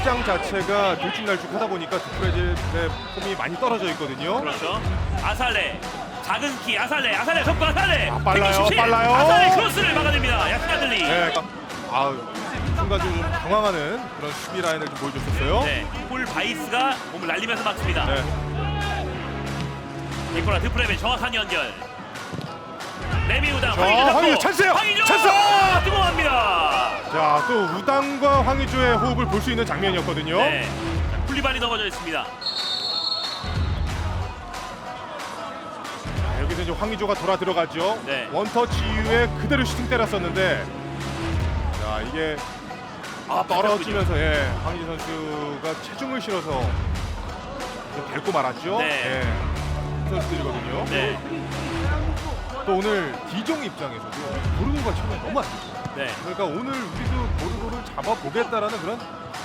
복장 자체가 들쭉날쭉하다 보니까 드프레질의 폼이 많이 떨어져 있거든요. 그렇죠. 아살레 작은 키 아살레 아살레 속도 아살레 아, 빨라요, 167. 빨라요. 아살레 크로스를 막아냅니다. 야스카들리. 네, 아 순간적으로 좀 당황하는 그런 수비 라인을 좀 보여줬었어요. 네, 폴 바이스가 몸을 날리면서 막습니다. 네. 니코라 드프레벨 정확한 연결. 레미 우당 자, 황희조 잡고 황희조 찬스예요. 황희조 찬스! 뜨거워합니다. 자, 또 우당과 황의조의 호흡을 볼 수 있는 장면이었거든요. 네, 자, 쿨리발이 넘어져 있습니다. 자, 여기서 이제 황의조가 돌아 들어가죠. 네. 원터치 이후에 그대로 슈팅 때렸었는데, 자 이게 아 떨어지면서 예, 황의조 선수가 체중을 실어서 좀 밟고 말았죠. 네. 예, 선수들이거든요. 네, 또 오늘 디종 입장에서도 보르도가 처음에 너무 안 좋죠. 네. 그러니까 오늘 우리도 보르도를 잡아보겠다는 그런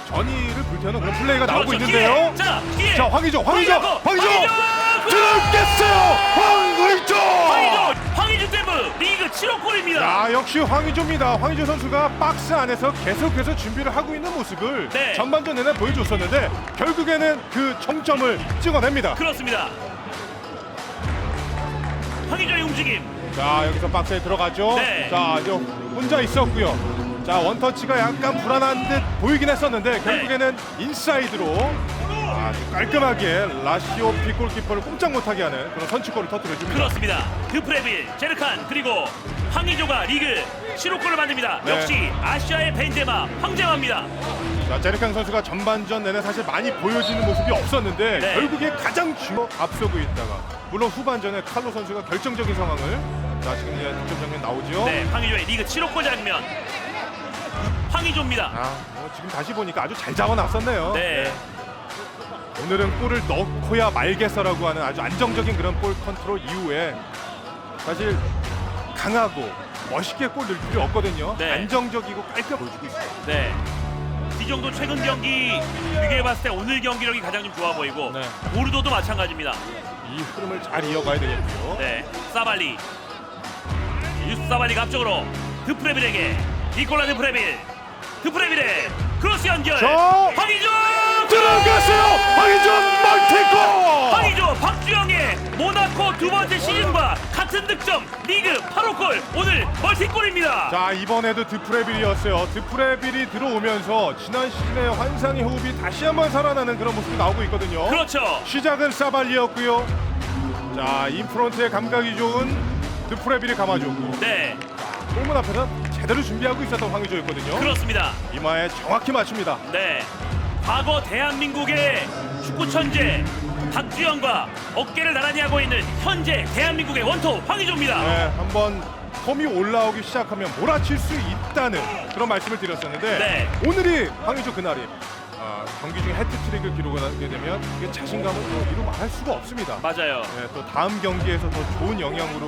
전의를 불태우는 그런 플레이가 나오고 그렇죠, 있는데요. 뒤에. 자, 뒤에. 자, 황의조, 황의조, 황의조, 황의조, 황의조! 들어겠어요, 황의조. 황희조, 황희조 댐브 리그 7호 골입니다. 야, 역시 황의조입니다. 황의조 선수가 박스 안에서 계속해서 준비를 하고 있는 모습을 네. 전반전 내내 보여줬었는데 결국에는 그 정점을 찍어냅니다. 그렇습니다. 황희조의 움직임. 자, 여기서 박스에 들어가죠. 네. 자, 이제 혼자 있었고요. 자, 원터치가 약간 불안한 듯 보이긴 했었는데 결국에는 인사이드로 아주 깔끔하게 라시오 피 골키퍼를 꼼짝 못하게 하는 그런 선취골을 터뜨려줍니다. 그렇습니다. 드프레빌, 제르칸 그리고 황희조가 리그 7호 골을 만듭니다. 네. 역시 아시아의 벤제마 황제마입니다. 자, 제르칸 선수가 전반전 내내 사실 많이 보여지는 모습이 없었는데 네. 결국에 가장 주 앞서고 있다가 물론 후반전에 칼로 선수가 결정적인 상황을 자 지금 이제 득점 장면 나오죠. 네, 황희조의 리그 7호 골 장면. 황희조입니다. 아, 뭐 지금 다시 보니까 아주 잘 잡아놨었네요. 네. 오늘은 골을 넣고야 말겠어라고 하는 아주 안정적인 그런 볼 컨트롤 이후에 사실 강하고 멋있게 골 넣을 필요 없거든요. 네. 안정적이고 깔끔 보여주고 있어요. 네. 이 정도 최근 경기 비교해봤을 때 오늘 경기력이 가장 좀 좋아 보이고 네. 보르도도 마찬가지입니다. 이 흐름을 잘 이어가야 되겠고요. 네, 사발리. 사발리가 앞쪽으로 드프레빌에게 니콜라 드프레빌. 드프레빌의 크로스 연결. 저! 황희조 들어갔어요. 황희준 멀티골. 황희조 박주영의 모나코 두 번째 시즌과 같은 득점 리그 8호 골 오늘 멀티골입니다. 자 이번에도 드프레빌이었어요. 드프레빌이 들어오면서 지난 시즌의 환상의 호흡이 다시 한번 살아나는 그런 모습이 나오고 있거든요. 그렇죠. 시작은 사발리였고요. 자 인프런트의 감각이 좋은 드프레빌이 감아줬고 네, 골문 앞에서 제대로 준비하고 있었던 황의조였거든요. 그렇습니다. 이마에 정확히 맞춥니다. 네. 과거 대한민국의 축구 천재 박주영과 어깨를 나란히 하고 있는 현재 대한민국의 원톱 황희조입니다. 네, 한번 폼이 올라오기 시작하면 몰아칠 수 있다는 그런 말씀을 드렸었는데 네. 오늘이 황의조 그날이 아, 경기 중에 해트트릭을 기록하게 되면 이게 자신감을 또 이루 말할 수가 없습니다. 맞아요. 네, 또 다음 경기에서 더 좋은 영향으로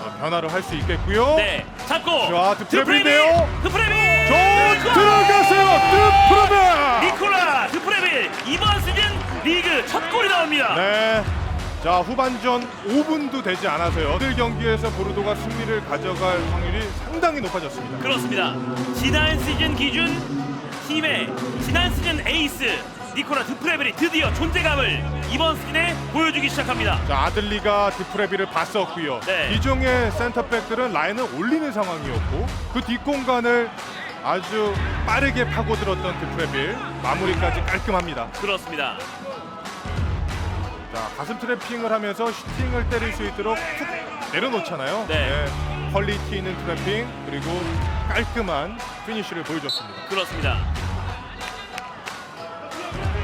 어, 변화를 할 수 있겠고요. 네. 잡고 자, 드프레빌인데요. 드프레빌. 저 들어갔어요. 드프레빌. 니콜라 드프레빌 이번 시즌 리그 첫 골이 나옵니다. 네. 자 후반전 5분도 되지 않아서요. 오늘 경기에서 보르도가 승리를 가져갈 확률이 상당히 높아졌습니다. 그렇습니다. 지난 시즌 기준 팀의 지난 시즌 에이스 니콜라 드프레빌이 드디어 존재감을 이번 시즌에 보여주기 시작합니다. 자 아들리가 드프레비를 봤었고요. 네. 이종의 센터백들은 라인을 올리는 상황이었고 그 뒷공간을 아주 빠르게 파고들었던 드프레빌 마무리까지 깔끔합니다. 그렇습니다. 자 가슴 트래핑을 하면서 슈팅을 때릴 수 있도록 툭 내려놓잖아요. 네. 퀄리티 있는 트래핑 그리고 깔끔한 피니쉬를 보여줬습니다. 그렇습니다.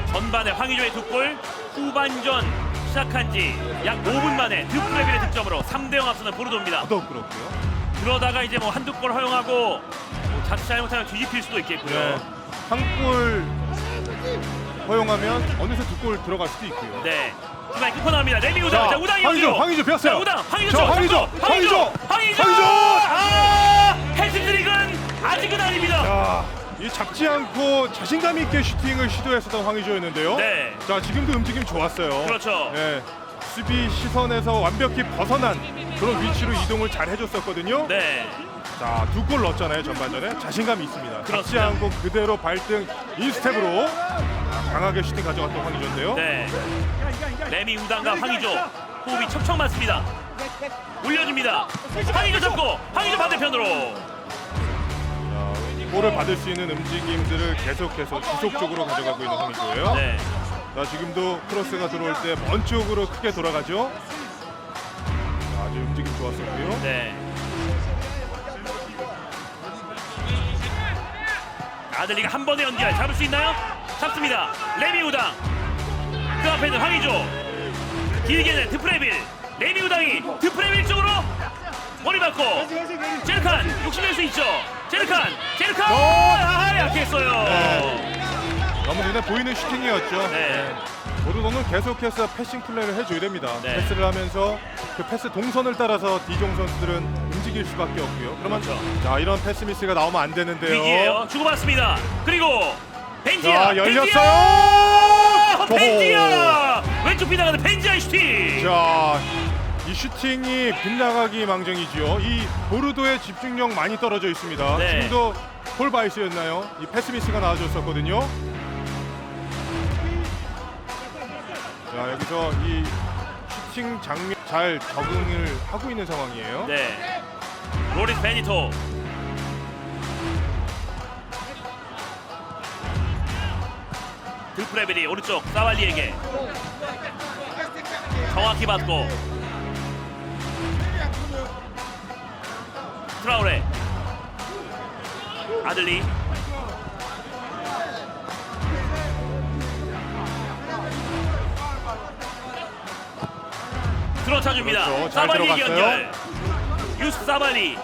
전반에 황의조의 두 골, 후반전 시작한 지 약 5분 만에 드프레빌의 득점으로 3대 0 앞서는 보르도입니다. 더욱 그렇고요. 그러다가 이제 뭐 한두 골 허용하고 뭐 자칫 잘못하면 뒤집힐 수도 있겠고요. 네. 한골 허용하면 어느새 두 골 들어갈 수도 있고요. 네. 중간에 끊고 나옵니다. 레미 우당. 자, 자, 우당이 황의조. 황의조 폈어요. 자, 우당. 황의조. 자, 쪽, 황의조. 황의조, 황의조. 황의조. 아! 아직은 아닙니다. 자, 이 잡지 않고 자신감 있게 슈팅을 시도했었던 황의조였는데요. 네. 자, 지금도 움직임 좋았어요. 그렇죠. 네. 수비 시선에서 완벽히 벗어난 그런 위치로 이동을 잘 해줬었거든요. 네. 자, 두 골 넣었잖아요, 전반전에. 자신감이 있습니다. 잡지 그렇습니다. 않고 그대로 발등 인스텝으로 아, 강하게 슈팅 가져갔던 황희조인데요. 네. 레미 우당과 황희조 호흡이 척척 맞습니다. 올려줍니다. 황희조 잡고 황희조 반대편으로. 자, 볼을 받을 수 있는 움직임들을 계속해서 지속적으로 가져가고 있는 황희조예요. 네. 자, 지금도 크로스가 들어올 때 먼 쪽으로 크게 돌아가죠. 자, 아주 움직임 좋았었고요. 네. 아들리가 한 번에 연기할 잡을 수 있나요? 잡습니다. 레미 우당. 그 앞에는 황희조. 길게는 드프레빌. 레미 우당이 드프레빌 쪽으로 머리 맞고 제르칸 욕심낼 수 있죠. 제르칸, 제르칸. 아, 약했어요. 네. 너무 눈에 보이는 슈팅이었죠. 네. 모르고는 계속해서 패싱 플레이를 해줘야 됩니다. 네. 패스를 하면서 그 패스 동선을 따라서 디종 선수들은 움직일 수밖에 없고요. 그러면 그렇죠. 자 이런 패스 미스가 나오면 안 되는데요. 위기예요. 주고받습니다. 그리고 벤지아. 자! 열렸어요. 벤지아 왼쪽 비나가는 벤지아의 슈팅. 자, 이 슈팅이 빗나가기 망정이지요. 이 보르도의 집중력 많이 떨어져 있습니다. 네. 지금도 폴바이스였나요? 이 패스 미스가 나와줬었거든요. 자, 여기서 이 슈팅 장면 잘 적응을 하고 있는 상황이에요. 네. 로리스 베니토. 들프레벨이 오른쪽 사발리에게 정확히 받고 트라우레. 아들리. 들어차줍니다. 그렇죠. 잘 사발리 들어갔어요. 연결. 유스 사발리.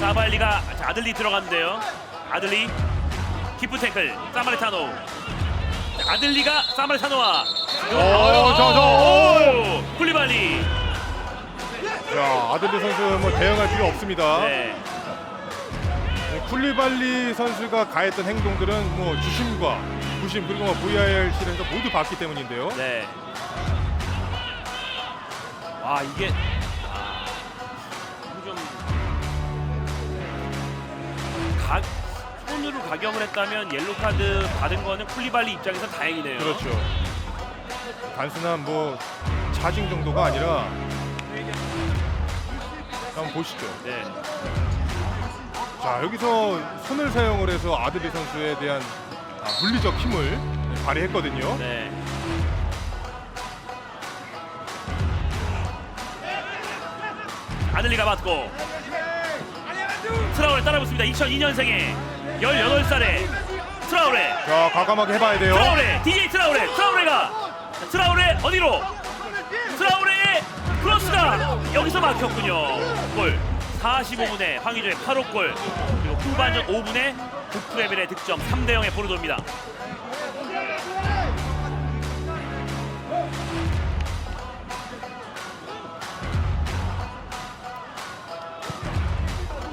사발리가 자, 아들리 들어갔는데요. 아들리. 기프 태클. 사마리타노. 자, 아들리가 사마리타노와. 오, 저, 저, 아들리 선수 뭐 대응할 필요 없습니다. 네. 네, 쿨리발리 선수가 가했던 행동들은 뭐 주심과 부심 그리고 뭐 VR실에서 모두 봤기 때문인데요. 네. 와 이게 아, 좀 가, 손으로 가경을 했다면 옐로 카드 받은 거는 쿨리발리 입장에서 다행이네요. 그렇죠. 단순한 뭐 차징 정도가 아니라 한번 보시죠. 네. 자 여기서 손을 사용을 해서 아드리 선수에 대한 아, 물리적 힘을 발휘했거든요. 네. 아들리가 맞고 트라우레 따라붙습니다. 2002년생의 18살의 트라우레 자 과감하게 해봐야 돼요. 트라우레 DJ 트라우레 트라우레가 트라우레 어디로 크로스가 여기서 막혔군요. 골. 45분에 황희조의 8호 골. 그리고 후반전 5분에 북프레벨의 득점 3대 0의 보르도입니다.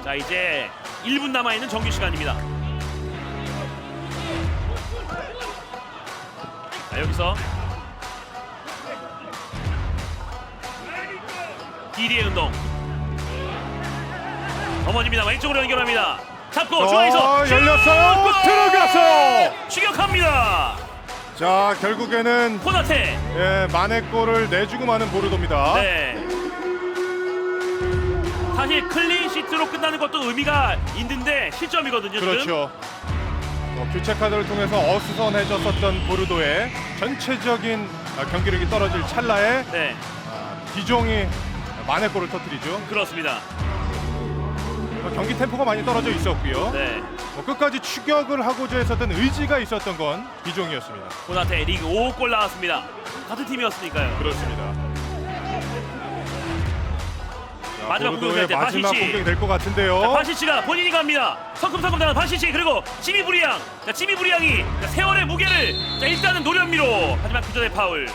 자 이제 1분 남아있는 정규 시간입니다. 자 여기서 디리의 운동 넘어집니다 왼쪽으로 연결합니다 잡고 자, 중앙에서 슛! 열렸어요. 골! 들어갔어요. 추격합니다 자 결국에는 코나테 예, 만회골을 내주고 마는 보르도입니다. 네 사실 클린 시트로 끝나는 것도 의미가 있는데 실점이거든요 지금 그렇죠. 어, 교체 카드를 통해서 어수선해졌었던 보르도의 전체적인 아, 경기력이 떨어질 찰나에 네 아, 디종이 만회 골을 터뜨리죠. 그렇습니다 뭐 경기 템포가 많이 떨어져 있었고요. 네 뭐 끝까지 추격을 하고자 했었던 의지가 있었던 건 디종이었습니다. 코나테 리그 5골 나왔습니다 같은 팀이었으니까요 그렇습니다. 자, 마지막 보르도의 때 마지막 바시치. 공격이 될 것 같은데요. 자, 바시치가 본인이 갑니다. 성큼성큼 당한 바시치 그리고 지미 부리앙. 자, 지미 부리앙이 자, 세월의 무게를 자, 일단은 노련미로 하지만 그 전에 파울.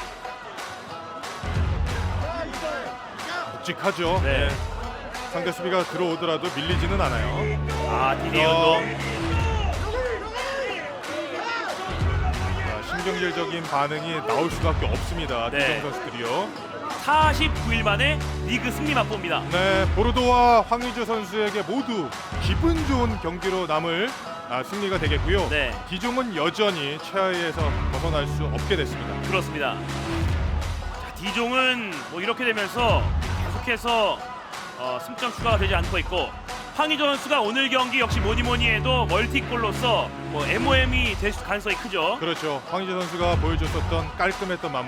묵직하죠. 네. 네. 상대 수비가 들어오더라도 밀리지는 않아요. 아 디디의 어. 운동. 자, 비경질적인 반응이 나올 수밖에 없습니다. 네. 디정 선수들이요. 49일 만에 리그 승리 맛봅니다. 네, 보르도와 황의조 선수에게 모두 기분 좋은 경기로 남을 아, 승리가 되겠고요. 네. 디종은 여전히 최하위에서 벗어날 수 없게 됐습니다. 그렇습니다. 자, 디종은 뭐 이렇게 되면서 계속해서 어, 승점 추가가 되지 않고 있고 황희조 선수가 오늘 경기 역시 뭐니 뭐니 해도 멀티골로서 뭐 MOM이 될 가능성이 크죠. 그렇죠. 황의조 선수가 보여줬었던 깔끔했던 마무리.